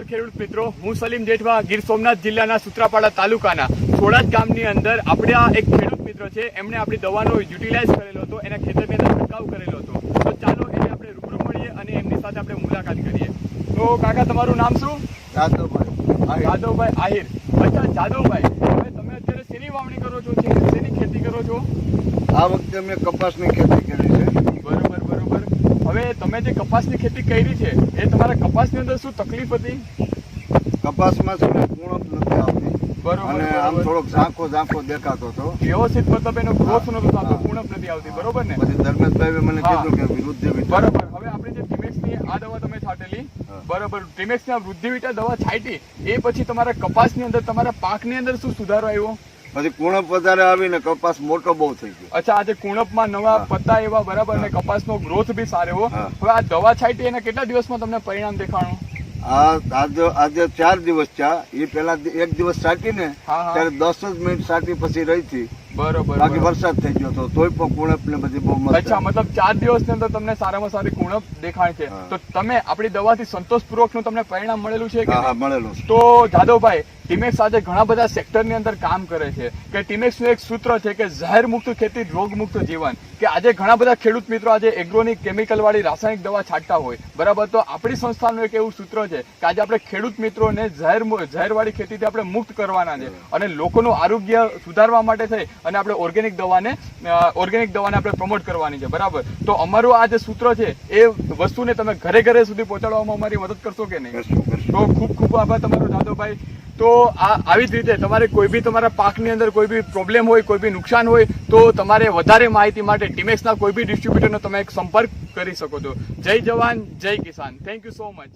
નમસ્કાર ખેડૂત મિત્રો. હું સલીમ જેઠવા ગીર સોમનાથ જિલ્લાના સુત્રાપાડા તાલુકાના સોડાજ ગામની અંદર આપણે આ એક ખેડૂત મિત્ર છે. એમણે આપણી દવાનો યુટિલાઇઝ કરેલો હતો એના ખેતરની અંદર છંટકાવ કરેલો હતો. તો ચાલો એને આપણે રૂબરૂ મળીએ અને એમની સાથે આપણે મુલાકાત કરીએ. તો કાકા તમારું નામ શું? જાદવભાઈ. જાદવભાઈ આહિર. અચ્છા જાદવભાઈ તમે અત્યારે શેની વાવણી કરો છો? શેની ખેતી કરો છો? આ વખતે અમે કપાસની ખેતી કરી છે. હવે તમે જે કપાસની ખેતી કરી છે એ તમારા કપાસની અંદર શું તકલીફ હતી? કપાસમાં શું ને નથી આવતી. બરોબર, અને આમ થોડોક ઝાંખો ઝાંખો દેખાતો હતો. વ્યવસ્થિત મતલબ એનો ગ્રોથ નતો થતો. પૂર્ણપ નથી આવતી બરોબર ને? પછી ધર્મેશભાઈ મને. કીધું કે વિરુદ્ધ બરોબર હવે આપણે જે ટીમેક્સની આ દવા તમે છાંટેલી બરોબર ટીમેક્સની આ વૃદ્ધિવિટા દવા છાંટી એ પછી તમારા કપાસની અંદર તમારા પાકની અંદર શું સુધારો આવ્યો? પછી કુણપ વધારે આવીને કપાસ મોટો બહુ થઈ ગયો. અચ્છા આજે કુણપમાં નવા પત્તા એવા બરાબર ને કપાસ કપાસનો ગ્રોથ બી સારો એવો. હવે આ દવા છાંટી એના કેટલા દિવસમાં તમને પરિણામ દેખાણું? આજે આજે ચાર દિવસ ચા એ પેલા એક દિવસ સાટીને. ત્યારે દસ જ મિનિટ સાટી પછી રહી હતી. બરોબર બાકી વરસાદ થઈ ગયો હતો. તોય પણ પૂણપ ને બધી બહુ મસ્ત. અચ્છા મતલબ ચાર દિવસની અંદર તમને સારામાં સારી કુણપ દેખાય છે. તો તમે આપણી દવાથી સંતોષપૂર્વકનું તમને પરિણામ મળેલું છે કે હા મળેલું તો જાદવભાઈ ટીમેક્સ આજે ઘણા બધા સેક્ટરની અંદર કામ કરે છે. કે ટીમેક્સનું એક સૂત્ર છે કે ઝેર મુક્ત ખેતી રોગ મુક્ત જીવન. કે આજે ઘણા બધા ખેડૂત મિત્રો આજે એગ્રોની કેમિકલ વાળી રાસાયણિક દવા છાંટતા હોય. બરાબર તો આપણી સંસ્થાનું એક એવું સૂત્ર છે કે આજે આપણે ખેડૂત મિત્રોને ઝેર મુ- ઝેર વાળી ખેતીથી આપણે મુક્ત કરવાના છે. અને લોકોનું આરોગ્ય સુધારવા માટે થઈ. અને આપણે ઓર્ગેનિક દવાને ઓર્ગેનિક દવાને આપણે પ્રમોટ કરવાની છે બરાબર? તો અમારું આ જે સૂત્ર છે એ વસ્તુને તમે ઘરે ઘરે સુધી પહોંચાડવામાં અમારી મદદ કરશો કે નહીં? તો ખૂબ ખૂબ આભાર તમારો દાદોભાઈ. તો આ આવી જ રીતે તમારે કોઈ બી તમારા પાકની અંદર કોઈ બી પ્રોબ્લેમ હોય કોઈ બી નુકસાન હોય તો તમારે વધારે માહિતી માટે ટીમેક્સના કોઈ બી ડિસ્ટ્રીબ્યુટરનો તમે એક સંપર્ક કરી શકો છો. જય જવાન જય કિસાન. Thank you so much